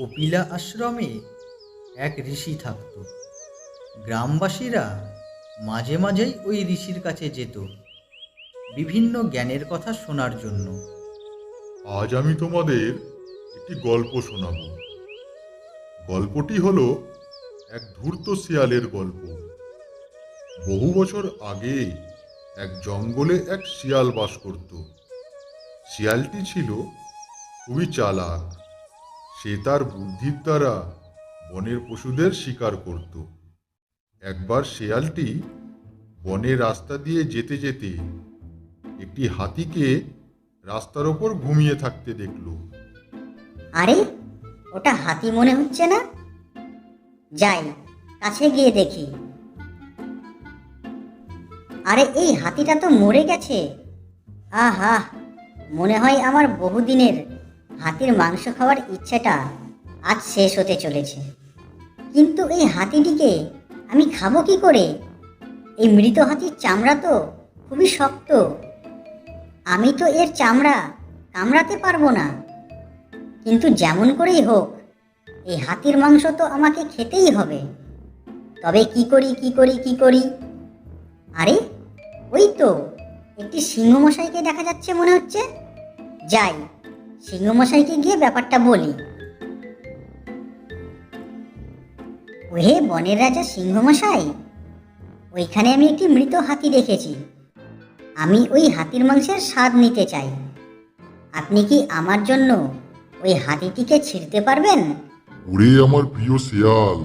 কপিলা আশ্রমে এক ঋষি থাকত। গ্রামবাসীরা মাঝে মাঝেই ওই ঋষির কাছে যেত বিভিন্ন জ্ঞানের কথা শোনার জন্য। আজ আমি তোমাদের একটি গল্প শোনাব। গল্পটি হলো এক ধূর্ত শিয়ালের গল্প। বহু বছর আগে এক জঙ্গলে এক শিয়াল বাস করত। শিয়ালটি ছিল খুবই চালাক। সে তার বুদ্ধির দ্বারা বনের পশুদের শিকার করত। একবার শেয়ালটি বনের রাস্তা দিয়ে যেতে যেতে একটি হাতিকে রাস্তার ওপর ঘুমিয়ে থাকতে দেখল। আরে, ওটা হাতি মনে হচ্ছে না? যাই, কাছে গিয়ে দেখি। আরে, এই হাতিটা তো মরে গেছে। আহা, মনে হয় আমার বহুদিনের হাতির মাংস খাওয়ার ইচ্ছেটা আজ শেষ হতে চলেছে। কিন্তু এই হাতিটিকে আমি খাব কি করে? এই মৃত হাতির চামড়া তো খুবই শক্ত। আমি তো এর চামড়া কামড়াতে পারব না। কিন্তু যেমন করেই হোক, এই হাতির মাংস তো আমাকে খেতেই হবে। তবে কি করি কি করি কি করি? আরে, ওই তো একটি সিংহমশাইকে দেখা যাচ্ছে মনে হচ্ছে। যাই সিংহমশাইকে গিয়ে ব্যাপারটা বলি। ওহে বনের রাজা সিংহমশাই, ওইখানে আমি একটি মৃত হাতি দেখেছি। আমি ওই হাতির মাংসের স্বাদ নিতে চাই। আপনি কি আমার জন্য ওই হাতিটিকে ছিঁড়তে পারবেন? ওরে আমার প্রিয় শেয়াল,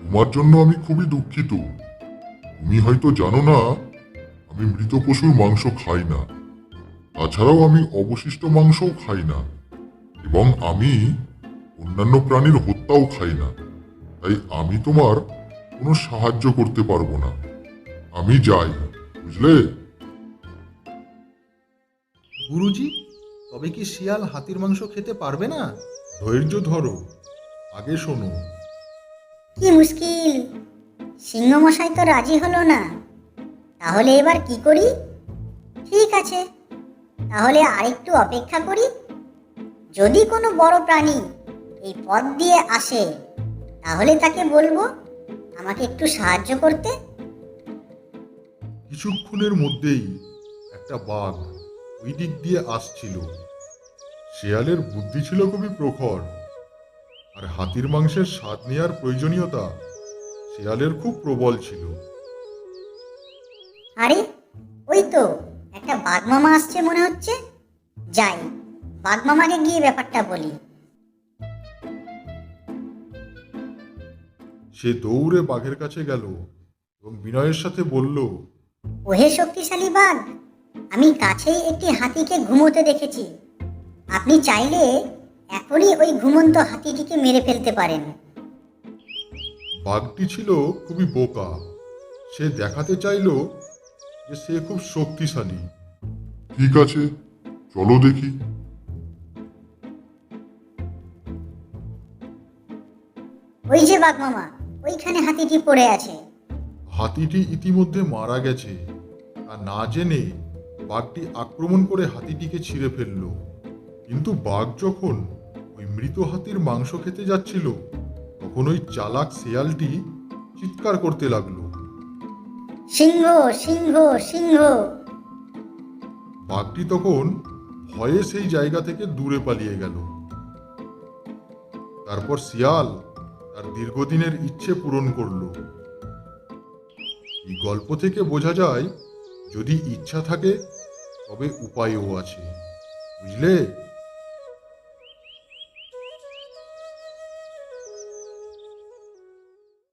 তোমার জন্য আমি খুবই দুঃখিত। তুমি হয়তো জানো না, আমি মৃত পশুর মাংস খাই না। তাছাড়াও আমি অবশিষ্ট মাংসও খাই না এবং আমি অন্যান্য প্রাণীর হত্যাও খাই না। তাই আমি তোমার কোনো সাহায্য করতে পারব না। আমি যাই বুঝলে? গুরুজি তবে কি শিয়াল হাতির মাংস খেতে পারবে না? ধৈর্য ধরো আগে শোনো। কি মুশকিল সিংহমশাই তো রাজি হলো না। তাহলে এবার কি করি? ঠিক আছে তাহলে আরেকটু অপেক্ষা করি। যদি কোনো বড় প্রাণী এই পথ দিয়ে আসে তাহলে তাকে বলব আমাকে একটু সাহায্য করতে। কিছুক্ষণের মধ্যেই একটা বাঘ ওই দিক দিয়ে আসছিল। শেয়ালের বুদ্ধি ছিল খুবই প্রখর আর হাতির মাংসের স্বাদ নেওয়ার প্রয়োজনীয়তা শেয়ালের খুব প্রবল ছিল। আরে ওই তো একটা বাঘমামা আসছে মনে হচ্ছে? যাই বাঘমামাকে গিয়ে ব্যাপারটা বলি। সে দৌড়ে বাঘের কাছে গেল এবং বিনয়ের সাথে বলল ওহে শক্তিশালী বাঘ আমি কাছেই একটি হাতিকে ঘুমোতে দেখেছি। আপনি চাইলে এখনই ওই ঘুমন্ত হাতিটিকে মেরে ফেলতে পারেন। বাঘটি ছিল খুবই বোকা। সে দেখাতে চাইল যে সে খুব শক্তিশালী। ঠিক আছে চলো দেখি। ওই যে বাঘ মামা ওইখানে হাতিটি পড়ে আছে। হাতিটি ইতিমধ্যে মারা গেছে। আর না জেনে বাঘটি আক্রমণ করে হাতিটিকে ছিঁড়ে ফেলল। কিন্তু বাঘ যখন ওই মৃত হাতির মাংস খেতে যাচ্ছিল তখন ওই চালাক শেয়ালটি চিৎকার করতে লাগল। সিংহ সিংহ সিংহ। বাঘটি তখন ভয়ে সেই জায়গা থেকে দূরে পালিয়ে গেল। তারপর শিয়াল তার দীর্ঘদিনের ইচ্ছে পূরণ করল। এই গল্প থেকে বোঝা যায়, যদি ইচ্ছা থাকে, তবে উপায়ও আছে। বুঝলে?